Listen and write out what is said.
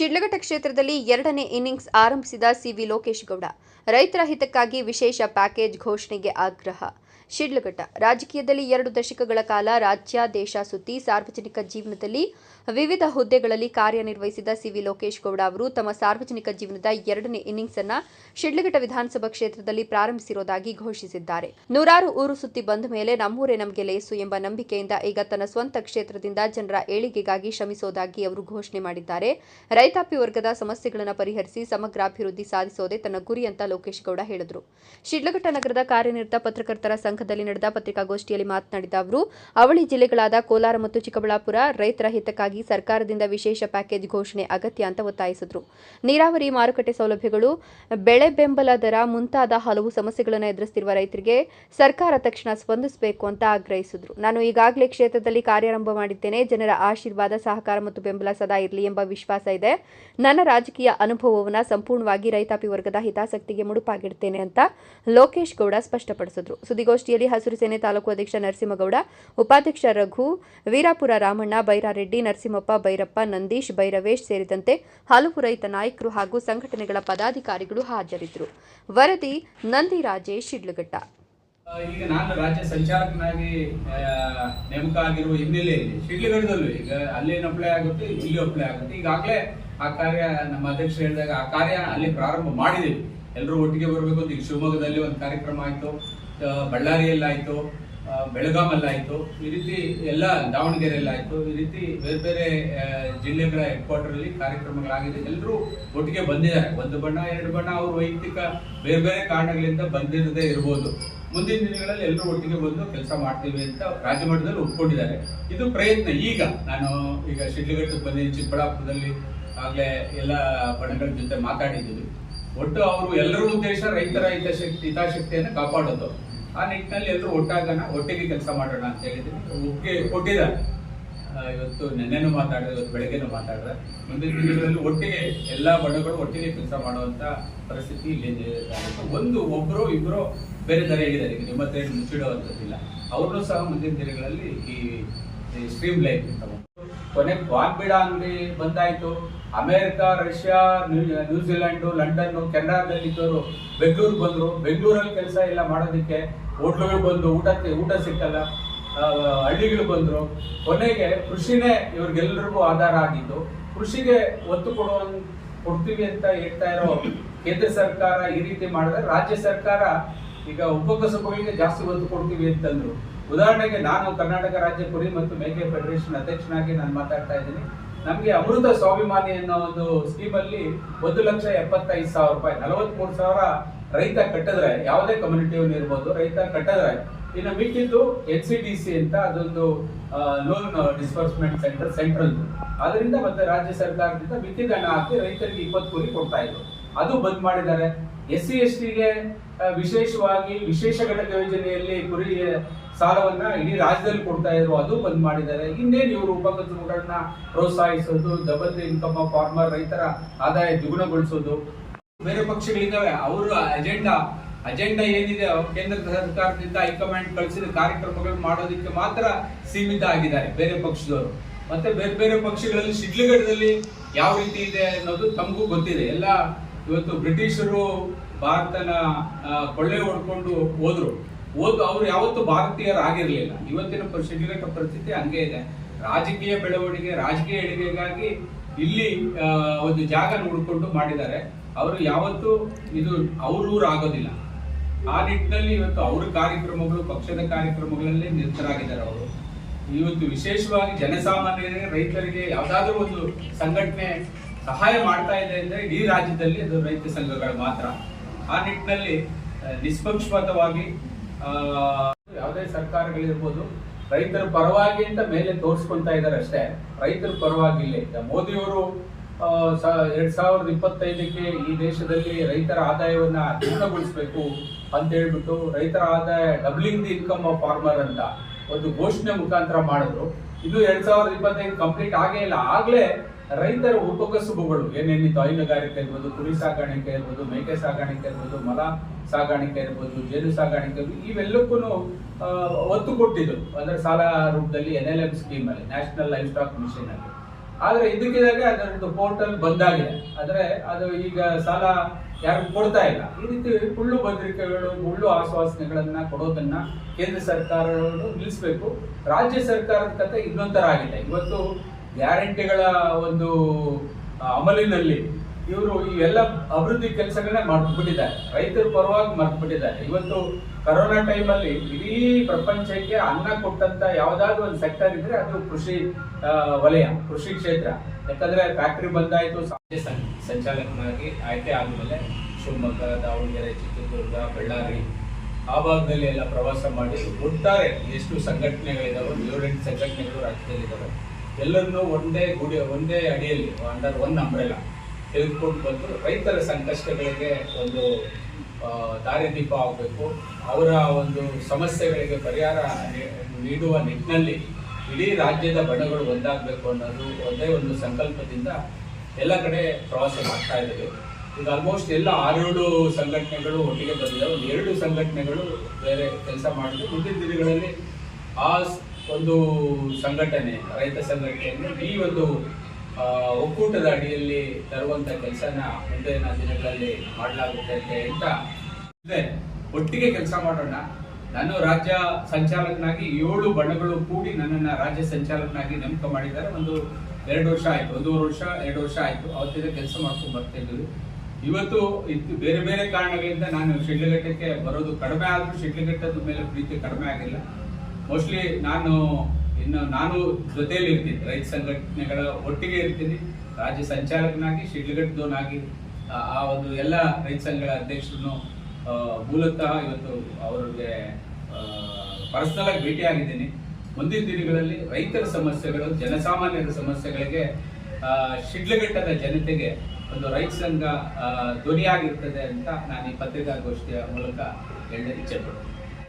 ಶಿಡ್ಲಘಟ್ಟ ಕ್ಷೇತ್ರದಲ್ಲಿ ಎರಡನೇ ಇನ್ನಿಂಗ್ಸ್ ಆರಂಭಿಸಿದ ಸಿವಿ ಲೋಕೇಶ್ ಗೌಡ ರೈತರ ಹಿತಕ್ಕಾಗಿ ವಿಶೇಷ ಪ್ಯಾಕೇಜ್ ಘೋಷಣೆಗೆ ಆಗ್ರಹ. ಶಿಡ್ಲಘಟ್ಟ ರಾಜಕೀಯದಲ್ಲಿ ಎರಡು ದಶಕಗಳ ಕಾಲ ರಾಜ್ಯ ದೇಶ ಸುತ್ತಿ ಸಾರ್ವಜನಿಕ ಜೀವನದಲ್ಲಿ ವಿವಿಧ ಹುದ್ದೆಗಳಲ್ಲಿ ಕಾರ್ಯನಿರ್ವಹಿಸಿದ ಸಿವಿ ಲೋಕೇಶ್ ಗೌಡ ಅವರು ತಮ್ಮ ಸಾರ್ವಜನಿಕ ಜೀವನದ ಎರಡನೇ ಇನ್ನಿಂಗ್ಸ್ ಅನ್ನ ಶಿಡ್ಲಘಟ್ಟ ವಿಧಾನಸಭಾ ಕ್ಷೇತ್ರದಲ್ಲಿ ಪ್ರಾರಂಭಿಸಿರುವುದಾಗಿ ಘೋಷಿಸಿದ್ದಾರೆ. ನೂರಾರು ಊರು ಸುತ್ತಿ ಬಂದ ಮೇಲೆ ನಮ್ಮೂರೇ ನಮಗೆ ಲೇಸು ಎಂಬ ನಂಬಿಕೆಯಿಂದ ಈಗ ತನ್ನ ಸ್ವಂತ ಕ್ಷೇತ್ರದಿಂದ ಜನರ ಏಳಿಗೆಗಾಗಿ ಶ್ರಮಿಸೋದಾಗಿ ಅವರು ಘೋಷಣೆ ಮಾಡಿದ್ದಾರೆ. ರೈತಾಪಿ ವರ್ಗದ ಸಮಸ್ಯೆಗಳನ್ನು ಪರಿಹರಿಸಿ ಸಮಗ್ರ ಅಭಿವೃದ್ಧಿ ಸಾಧಿಸೋದೇ ತನ್ನ ಗುರಿ ಅಂತ ಲೋಕೇಶ್ ಗೌಡ ಹೇಳಿದರು. ಶಿಡ್ಲಘಟ್ಟ ನಗರದ ಕಾರ್ಯನಿರತ ಪತ್ರಕರ್ತರ ಸಂಘದಲ್ಲಿ ನಡೆದ ಪತ್ರಿಕಾಗೋಷ್ಠಿಯಲ್ಲಿ ಮಾತನಾಡಿದ ಅವರು, ಅವಳಿ ಜಿಲ್ಲೆಗಳಾದ ಕೋಲಾರ ಮತ್ತು ಚಿಕ್ಕಬಳ್ಳಾಪುರ ರೈತರ ಹಿತಕ್ಕಾಗಿ ಸರ್ಕಾರದಿಂದ ವಿಶೇಷ ಪ್ಯಾಕೇಜ್ ಘೋಷಣೆ ಅಗತ್ಯ ಅಂತ ಒತ್ತಾಯಿಸಿದರು. ನೀರಾವರಿ ಮಾರುಕಟ್ಟೆ ಸೌಲಭ್ಯಗಳು, ಬೆಳೆ ಬೆಂಬಲ ದರ ಮುಂತಾದ ಹಲವು ಸಮಸ್ಯೆಗಳನ್ನು ಎದುರಿಸುತ್ತಿರುವ ರೈತರಿಗೆ ಸರ್ಕಾರ ತಕ್ಷಣ ಸ್ಪಂದಿಸಬೇಕು ಅಂತ ಆಗ್ರಹಿಸಿದರು. ನಾನು ಈಗಾಗಲೇ ಕ್ಷೇತ್ರದಲ್ಲಿ ಕಾರ್ಯಾರಂಭ ಮಾಡಿದ್ದೇನೆ. ಜನರ ಆಶೀರ್ವಾದ, ಸಹಕಾರ ಮತ್ತು ಬೆಂಬಲ ಸದಾ ಇರಲಿ ಎಂಬ ವಿಶ್ವಾಸ ಇದೆ. ನನ್ನ ರಾಜಕೀಯ ಅನುಭವವನ್ನು ಸಂಪೂರ್ಣವಾಗಿ ರೈತಾಪಿ ವರ್ಗದ ಹಿತಾಸಕ್ತಿಗೆ ಮುಡುಪಾಗಿಡ್ತೇನೆ ಅಂತ ಲೋಕೇಶ್ ಗೌಡ ಸ್ಪಷ್ಟಪಡಿಸಿದರು. ಸುದ್ದಿಗೋಷ್ಠಿಯಲ್ಲಿ ಹಸಿರು ಸೇನೆ ತಾಲೂಕು ಅಧ್ಯಕ್ಷ ನರಸಿಂಹಗೌಡ, ಉಪಾಧ್ಯಕ್ಷ ರಘು, ವೀರಾಪುರ ರಾಮಣ್ಣ, ಬೈರಾರೆಡ್ಡಿ ನರಸಿಂಹಪ್ಪ, ಭೈರಪ್ಪ, ನಂದೀಶ್, ಭೈರವೇಶ್ ಸೇರಿದಂತೆ ಹಲವು ರೈತ ನಾಯಕರು ಹಾಗೂ ಸಂಘಟನೆಗಳ ಪದಾಧಿಕಾರಿಗಳು ಹಾಜರಿದ್ದರು. ವರದಿ ನಂದಿ ರಾಜೇಶ್, ಶಿಡ್ಲಘಟ್ಟ. ಈಗ ನಾನು ರಾಜ್ಯ ಸಂಚಾಲಕನಾಗಿ ನೇಮಕ ಆಗಿರುವ ಹಿನ್ನೆಲೆಯಲ್ಲಿ ಶಿಡ್ಲಘಟ್ಟದಲ್ಲೂ ಈಗ ಅಲ್ಲೇನು ಅಪ್ಲೈ ಆಗುತ್ತೆ, ಇಲ್ಲಿ ಅಪ್ಲೈ ಆಗುತ್ತೆ. ಈಗಾಗಲೇ ಆ ಕಾರ್ಯ, ನಮ್ಮ ಅಧ್ಯಕ್ಷರು ಹೇಳಿದಾಗ ಆ ಕಾರ್ಯ ಅಲ್ಲಿ ಪ್ರಾರಂಭ ಮಾಡಿದ್ದೀವಿ. ಎಲ್ಲರೂ ಒಟ್ಟಿಗೆ ಬರಬೇಕು ಅಂತ. ಈಗ ಶಿವಮೊಗ್ಗದಲ್ಲಿ ಒಂದು ಕಾರ್ಯಕ್ರಮ ಆಯಿತು ಬಳ್ಳಾರಿಯಲ್ಲಿ ಆಯಿತು ಬೆಳಗಾಮಲ್ಲಿ ಆಯಿತು ಈ ರೀತಿ ಎಲ್ಲ ದಾವಣಗೆರೆಯಲ್ಲಿ ಆಯಿತು ಈ ರೀತಿ ಬೇರೆ ಬೇರೆ ಜಿಲ್ಲೆಗಳ ಹೆಡ್ ಕ್ವಾರ್ಟರ್ ಅಲ್ಲಿ ಕಾರ್ಯಕ್ರಮಗಳಾಗಿದೆ. ಎಲ್ಲರೂ ಒಟ್ಟಿಗೆ ಬಂದಿದ್ದಾರೆ. ಒಂದು ಬಣ್ಣ, ಎರಡು ಬಣ್ಣ, ಅವರು ವೈಯಕ್ತಿಕ ಬೇರೆ ಬೇರೆ ಕಾರಣಗಳಿಂದ ಬಂದಿರದೇ ಇರ್ಬೋದು. ಮುಂದಿನ ದಿನಗಳಲ್ಲಿ ಎಲ್ಲರೂ ಒಟ್ಟಿಗೆ ಬಂದು ಕೆಲಸ ಮಾಡ್ತೀವಿ ಅಂತ ರಾಜ್ಯ ಮಟ್ಟದಲ್ಲಿ ಒಪ್ಕೊಂಡಿದ್ದಾರೆ. ಇದು ಪ್ರಯತ್ನ. ಈಗ ನಾನು ಈಗ ಶಿಡ್ಲಘಟ್ಟಕ್ಕೆ ಬಂದಿದ್ದೀನಿ ಚಿಕ್ಕಬಳ್ಳಾಪುರದಲ್ಲಿ ಆಗ್ಲೇ ಎಲ್ಲ ಬಣ್ಣಗಳ ಜೊತೆ ಮಾತಾಡಿದ್ದೀವಿ ಒಟ್ಟು ಅವರು ಎಲ್ಲರ ಉದ್ದೇಶ ರೈತರ ಹಿತಾಶಕ್ತಿ ಹಿತಾಶಕ್ತಿಯನ್ನು ಕಾಪಾಡೋದು. ಆ ನಿಟ್ಟಿನಲ್ಲಿ ಎಲ್ಲರೂ ಒಟ್ಟಾಗೋಣ ಒಟ್ಟಿಗೆ ಕೆಲಸ ಮಾಡೋಣ ಅಂತ ಹೇಳಿದ್ದೀನಿ. ಒಪ್ಪಿಗೆ ಕೊಟ್ಟಿದ್ದಾರೆ. ಇವತ್ತು ನೆನ್ನೆನೂ ಮಾತಾಡಿದ್ರೆ ಇವತ್ತು ಬೆಳಗ್ಗೆನೂ ಮಾತಾಡಿದ್ರೆ ಮುಂದಿನ ದಿನಗಳಲ್ಲಿ ಒಟ್ಟಿಗೆ ಎಲ್ಲ ಬಣ್ಣಗಳು ಒಟ್ಟಿಗೆ ಕೆಲಸ ಮಾಡುವಂಥ ಪರಿಸ್ಥಿತಿ ಇಲ್ಲಿ. ಒಂದು ಒಬ್ಬರು ಇಬ್ಬರು ಬೇರೆ ಥರ ಹೇಳಿದ್ದಾರೆ. ಈಗ ನಿಮ್ಮ ಹತ್ರ ಮುಚ್ಚಿಡುವಂಥದ್ದಿಲ್ಲ ಅವ್ರನ್ನೂ ಸಹ ಮುಂದಿನ ದಿನಗಳಲ್ಲಿ ಈ ಸ್ಟ್ರೀಮ್ ಲೈಫ್ ಕೊನೆಗೆ ವಾಗ್ಬಿಡ ಅಂಗಡಿ ಬಂದಾಯ್ತು. America, Russia, New- New Zealand London ಕೆನಡಾದಲ್ಲಿ ಇದ್ದವರು ಬೆಂಗಳೂರು ಬಂದ್ರು. ಬೆಂಗಳೂರಲ್ಲಿ ಕೆಲಸ ಎಲ್ಲ ಮಾಡೋದಕ್ಕೆ ಹೋಟ್ಲುಗಳು ಬಂದು ಊಟಕ್ಕೆ, ಊಟ ಸಿಕ್ಕಲ್ಲ. ಹಳ್ಳಿಗಳು ಬಂದ್ರು. ಕೊನೆಗೆ ಕೃಷಿನೇ ಇವ್ರಿಗೆಲ್ಲರಿಗೂ ಆಧಾರ ಆಗಿದ್ದು. ಕೃಷಿಗೆ ಒತ್ತು ಕೊಡುವ ಕೊಡ್ತೀವಿ ಅಂತ ಹೇಳ್ತಾ ಇರೋ ಕೇಂದ್ರ ಸರ್ಕಾರ ಈ ರೀತಿ ಮಾಡಿದ್ರೆ ರಾಜ್ಯ ಸರ್ಕಾರ ಈಗ ಉಪಕಸುಬಗಳಿಗೆ ಜಾಸ್ತಿ ಒತ್ತು ಕೊಡ್ತೀವಿ ಅಂತಂದ್ರು. ಉದಾಹರಣೆಗೆ ನಾನು ಕರ್ನಾಟಕ ರಾಜ್ಯ ಕುರಿ ಮತ್ತು ಮೇಕೆ ಫೆಡರೇಷನ್ ಅಧ್ಯಕ್ಷನಾಗಿ ನಾನು ಮಾತಾಡ್ತಾ ಇದ್ದೀನಿ. ನಮಗೆ ಅಮೃತ ಸ್ವಾಭಿಮಾನಿ ಅನ್ನೋ ಒಂದು ಸ್ಕೀಮ್ ಅಲ್ಲಿ ಒಂದು ಲಕ್ಷ ಎಪ್ಪತ್ತೈದು ಸಾವಿರ ರೂಪಾಯಿ, ನಲವತ್ಮೂರು ಸಾವಿರ ರೈತ ಕಟ್ಟಿದ್ರೆ, ಯಾವುದೇ ಕಮ್ಯುನಿಟಿಯವನ್ ಇರ್ಬೋದು, ರೈತ ಕಟ್ಟಿದ್ರೆ, ಇನ್ನು ಮಿಕ್ಕಿದ್ದು ಎಚ್ ಸಿ ಡಿ ಸಿ ಅಂತ ಅದೊಂದು ಲೋನ್ ಡಿಸ್ಬರ್ಸ್ಮೆಂಟ್ ಸೆಂಟರ್ ಸೆಂಟ್ರಲ್ ಅದರಿಂದ ಮತ್ತೆ ರಾಜ್ಯ ಸರ್ಕಾರದಿಂದ ಮಿಕ್ಕಿದ ಹಣ ಹಾಕಿ ರೈತರಿಗೆ ಇಪ್ಪತ್ತು ಕೋಟಿ ಕೊಡ್ತಾ ಇದ್ರು. ಅದು ಬಂದ್ ಮಾಡಿದ್ದಾರೆ. ಎಸ್ ಸಿ ಎಸ್ ಟಿಗೆ ವಿಶೇಷವಾಗಿ ವಿಶೇಷ ಘಟಕ ಯೋಜನೆಯಲ್ಲಿ ಕುರಿ ಸಾಲವನ್ನ ಇಡೀ ರಾಜ್ಯದಲ್ಲಿ ಕೊಡ್ತಾ ಇದ್ರು, ಅದು ಬಂದ್ ಮಾಡಿದ್ದಾರೆ. ಇನ್ನೇನು ಇವರು ಉಪಕಸಬುಗಳನ್ನ ಪ್ರೋತ್ಸಾಹಿಸೋದು ಡಬಲ್ ಇನ್ಕಮ್ ಫಾರ್ಮರ್ ರೈತರ ಆದಾಯ ದ್ವಿಗುಣಗೊಳಿಸೋದು. ಬೇರೆ ಪಕ್ಷಗಳಿದ್ದಾವೆ ಅವರ ಅಜೆಂಡಾ ಅಜೆಂಡಾ ಏನಿದೆ ಕೇಂದ್ರ ಸರ್ಕಾರದಿಂದ ಹೈಕಮಾಂಡ್ ಕಳಿಸಿದ ಕಾರ್ಯಕ್ರಮಗಳನ್ನು ಮಾಡೋದಕ್ಕೆ ಮಾತ್ರ ಸೀಮಿತ ಆಗಿದ್ದಾರೆ ಬೇರೆ ಪಕ್ಷದವರು. ಮತ್ತೆ ಬೇರೆ ಬೇರೆ ಪಕ್ಷಗಳಲ್ಲಿ ಶಿಡ್ಲಘಟ್ಟದಲ್ಲಿ ಯಾವ ರೀತಿ ಇದೆ ಅನ್ನೋದು ತಮಗೂ ಗೊತ್ತಿದೆ. ಎಲ್ಲ ಇವತ್ತು ಬ್ರಿಟಿಷರು ಭಾರತನ ಕೊಳ್ಳೆ ಹೊಡ್ಕೊಂಡು ಹೋದ್ರು. ಹೋದ್ ಅವರು ಯಾವತ್ತೂ ಭಾರತೀಯರಾಗಿರ್ಲಿಲ್ಲ. ಇವತ್ತಿನ ಶಿಡ್ಲಘಟ್ಟ ಪರಿಸ್ಥಿತಿ ಹಂಗೆ ಇದೆ. ರಾಜಕೀಯ ಬೆಳವಣಿಗೆ, ರಾಜಕೀಯ ಏಳಿಗೆಗಾಗಿ ಇಲ್ಲಿ ಒಂದು ಜಾಗ ನೋಡಿಕೊಂಡು ಮಾಡಿದ್ದಾರೆ. ಅವರು ಯಾವತ್ತೂ ಇದು ಅವ್ರ ಊರು ಆಗೋದಿಲ್ಲ. ಆ ನಿಟ್ಟಿನಲ್ಲಿ ಇವತ್ತು ಅವ್ರ ಕಾರ್ಯಕ್ರಮಗಳು, ಪಕ್ಷದ ಕಾರ್ಯಕ್ರಮಗಳಲ್ಲಿ ನಿರತರಾಗಿದ್ದಾರೆ ಅವರು. ಇವತ್ತು ವಿಶೇಷವಾಗಿ ಜನಸಾಮಾನ್ಯರಿಗೆ, ರೈತರಿಗೆ ಯಾವುದಾದ್ರೂ ಒಂದು ಸಂಘಟನೆ ಸಹಾಯ ಮಾಡ್ತಾ ಇದೆ ಅಂದ್ರೆ ಇಡೀ ರಾಜ್ಯದಲ್ಲಿ ಅದು ರೈತ ಸಂಘಗಳು ಮಾತ್ರ. ಆ ನಿಟ್ಟಿನಲ್ಲಿ ನಿಷ್ಪಕ್ಷಪಾತವಾಗಿ ಯಾವುದೇ ಸರ್ಕಾರಗಳಿರ್ಬೋದು, ರೈತರ ಪರವಾಗಿ ಅಂತ ಮೇಲೆ ತೋರಿಸ್ಕೊಂತ ಇದ್ದಾರೆ ಅಷ್ಟೇ. ರೈತರ ಪರವಾಗಿಲ್ಲ ಮೋದಿಯವರು ಎರಡ್ ಸಾವಿರದ ಇಪ್ಪತ್ತೈದಕ್ಕೆ ಈ ದೇಶದಲ್ಲಿ ರೈತರ ಆದಾಯವನ್ನ ದ್ವಿಗುಣಗೊಳಿಸಬೇಕು ಅಂತ ಹೇಳ್ಬಿಟ್ಟು ರೈತರ ಆದಾಯ doubling the income of farmer ಅಂತ ಒಂದು ಘೋಷಣೆ ಮುಖಾಂತರ ಮಾಡಿದ್ರು. ಇದು ಎರಡ್ ಸಾವಿರದ ಇಪ್ಪತ್ತೈದು ಕಂಪ್ಲೀಟ್ ಆಗೇ ಇಲ್ಲ. ಆಗ್ಲೇ ರೈತರ ಉಪಕಸುಬುಗಳು ಏನೇನಿತ್ತು ಹೈನುಗಾರಿಕೆ ಇರ್ಬೋದು ಕುರಿ ಸಾಕಾಣಿಕೆ ಇರ್ಬೋದು ಮೇಕೆ ಸಾಕಾಣಿಕೆ ಇರ್ಬೋದು ಮಲ ಸಾಗಾಣಿಕೆ ಇರ್ಬೋದು ಜೇನು ಸಾಕಾಣಿಕೆ ಇವೆಲ್ಲಕ್ಕೂ ಒತ್ತು ಕೊಟ್ಟಿದ್ರು ಅಂದ್ರೆ ಸಾಲ ರೂಪದಲ್ಲಿ ಎನ್ ಎಲ್ ಎಫ್ ಸ್ಕೀಮ್ ಅಲ್ಲಿ ನ್ಯಾಷನಲ್ ಲೈಫ್ ಸ್ಟಾಕ್ ಮಿಷನ್ ಅಲ್ಲಿ. ಆದ್ರೆ ಇದಕ್ಕಿದಾಗೆ ಅದರದ್ದು ಪೋರ್ಟಲ್ ಬಂದಾಗಿದೆ. ಆದ್ರೆ ಅದು ಈಗ ಸಾಲ ಯಾರು ಕೊಡ್ತಾ ಇಲ್ಲ. ಈ ರೀತಿ ಹುಳ್ಳು ಭದ್ರಿಕೆಗಳು ಮುಳ್ಳು ಆಶ್ವಾಸನೆಗಳನ್ನ ಕೊಡೋದನ್ನ ಕೇಂದ್ರ ಸರ್ಕಾರಗಳು ನಿಲ್ಲಿಸಬೇಕು. ರಾಜ್ಯ ಸರ್ಕಾರದ ಕತೆ ಇನ್ನೊಂದರ ಆಗಿದೆ. ಇವತ್ತು ಗ್ಯಾರಂಟಿಗಳ ಒಂದು ಅಮಲಿನಲ್ಲಿ ಇವರು ಇವೆಲ್ಲ ಅಭಿವೃದ್ಧಿ ಕೆಲಸಗಳನ್ನ ಮಾಡ್ಬಿಟ್ಟಿದ್ದಾರೆ. ರೈತರ ಪರವಾಗಿ ಮರ್ತ್ಬಿಟ್ಟಿದ್ದಾರೆ ಇವತ್ತು ಕರೋನಾ ಟೈಮಲ್ಲಿ ಇಡೀ ಪ್ರಪಂಚಕ್ಕೆ ಅನ್ನ ಕೊಟ್ಟಂತ ಯಾವ್ದಾದ್ರು ಒಂದು ಸೆಕ್ಟರ್ ಇದ್ರೆ ಅದು ಕೃಷಿ ವಲಯ, ಕೃಷಿ ಕ್ಷೇತ್ರ. ಯಾಕಂದ್ರೆ ಫ್ಯಾಕ್ಟ್ರಿ ಬಂದಾಯ್ತು ಸಂಚಾಲಕನಾಗಿ ಆಯ್ಕೆ ಆದಮೇಲೆ ಶಿವಮೊಗ್ಗ, ದಾವಣಗೆರೆ, ಚಿತ್ರದುರ್ಗ, ಬಳ್ಳಾರಿ ಆ ಭಾಗದಲ್ಲಿ ಎಲ್ಲ ಪ್ರವಾಸ ಮಾಡಿ ಒಟ್ಟಾರೆ ಎಷ್ಟು ಸಂಘಟನೆಗಳಿದಾವೆ ಏಳೆಂಟು ಸಂಘಟನೆಗಳು ರಾಜ್ಯದಲ್ಲಿದ್ದಾವೆ ಎಲ್ಲರನ್ನೂ ಒಂದೇ ಗುಡಿ, ಒಂದೇ ಅಡಿಯಲ್ಲಿ ಅಂಡರ್ ಒನ್ ಅಂಬ್ರೆಲ್ಲ ತೆಗೆದುಕೊಂಡು ಬಂದು ರೈತರ ಸಂಕಷ್ಟಗಳಿಗೆ ಒಂದು ದಾರಿದೀಪ ಆಗಬೇಕು. ಅವರ ಒಂದು ಸಮಸ್ಯೆಗಳಿಗೆ ಪರಿಹಾರ ನೀಡುವ ನಿಟ್ಟಿನಲ್ಲಿ ಇಡೀ ರಾಜ್ಯದ ಬಣಗಳು ಒಂದಾಗಬೇಕು ಅನ್ನೋದು ಒಂದೇ ಒಂದು ಸಂಕಲ್ಪದಿಂದ ಎಲ್ಲ ಕಡೆ ಪ್ರವಾಸ ಮಾಡ್ತಾ ಇದ್ದೀವಿ. ಈಗ ಆಲ್ಮೋಸ್ಟ್ ಎಲ್ಲ ಆರೇಳು ಸಂಘಟನೆಗಳು ಒಟ್ಟಿಗೆ ಬಂದಿದೆ ಒಂದು ಎರಡು ಸಂಘಟನೆಗಳು ಬೇರೆ ಕೆಲಸ ಮಾಡಿದ್ರು. ಮುಂದಿನ ದಿನಗಳಲ್ಲಿ ಆ ಒಂದು ಸಂಘಟನೆ, ರೈತ ಸಂಘಟನೆ ಈ ಒಂದು ಒಕ್ಕೂಟದ ಅಡಿಯಲ್ಲಿ ತರುವಂಥ ಕೆಲಸನ ಮುಂದಿನ ದಿನಗಳಲ್ಲಿ ಮಾಡಲಾಗುತ್ತೆ ಅಂತ ಇದೆ. ಒಟ್ಟಿಗೆ ಕೆಲಸ ಮಾಡೋಣ. ನಾನು ರಾಜ್ಯ ಸಂಚಾಲಕನಾಗಿ ಏಳು ಬಣಗಳು ಕೂಡಿ ನನ್ನನ್ನು ರಾಜ್ಯ ಸಂಚಾಲಕನಾಗಿ ನೇಮಕ ಮಾಡಿದ್ದಾರೆ. ಒಂದು ಎರಡು ವರ್ಷ ಆಯಿತು, ಒಂದೂವರೆ ವರ್ಷ, ಎರಡು ವರ್ಷ ಆಯಿತು. ಅವತ್ತಿಂದ ಕೆಲಸ ಮಾಡ್ಕೊಂಡು ಬರ್ತಾ ಇದ್ದೀವಿ ಇವತ್ತು ಇದು ಬೇರೆ ಬೇರೆ ಕಾರಣಗಳಿಂದ ನಾನು ಶಿಡ್ಲಘಟ್ಟಕ್ಕೆ ಬರೋದು ಕಡಿಮೆ ಆದರೂ ಶಿಡ್ಲಘಟ್ಟದ ಮೇಲೆ ಪ್ರೀತಿ ಕಡಿಮೆ ಆಗಿಲ್ಲ. ಮೋಸ್ಟ್ಲಿ ನಾನು, ಇನ್ನು ನಾನು ಜೊತೆಯಲ್ಲಿ ಇರ್ತೀನಿ ರೈತ ಸಂಘಟನೆಗಳ ಒಟ್ಟಿಗೆ ಇರ್ತೀನಿ. ರಾಜ್ಯ ಸಂಚಾಲಕನಾಗಿ ಶಿಡ್ಲಘಟ್ಟದವನಾಗಿ ಆ- ಒಂದು ಎಲ್ಲ ರೈತ ಸಂಘಗಳ ಅಧ್ಯಕ್ಷರನ್ನು ಮೂಲತಃ ಇವತ್ತು ಅವರಿಗೆ ಪರ್ಸನಲ್ ಆಗಿ ಭೇಟಿಯಾಗಿದ್ದೀನಿ ಮುಂದಿನ ದಿನಗಳಲ್ಲಿ ರೈತರ ಸಮಸ್ಯೆಗಳು, ಜನಸಾಮಾನ್ಯರ ಸಮಸ್ಯೆಗಳಿಗೆ ಶಿಡ್ಲಘಟ್ಟದ ಜನತೆಗೆ ಒಂದು ರೈತ ಸಂಘ ಧ್ವನಿಯಾಗಿರ್ತದೆ ಅಂತ ನಾನು ಈ ಪತ್ರಿಕಾಗೋಷ್ಠಿಯ ಮೂಲಕ ಹೇಳಲು ಇಚ್ಛೆ ಪಡ್ತೀನಿ.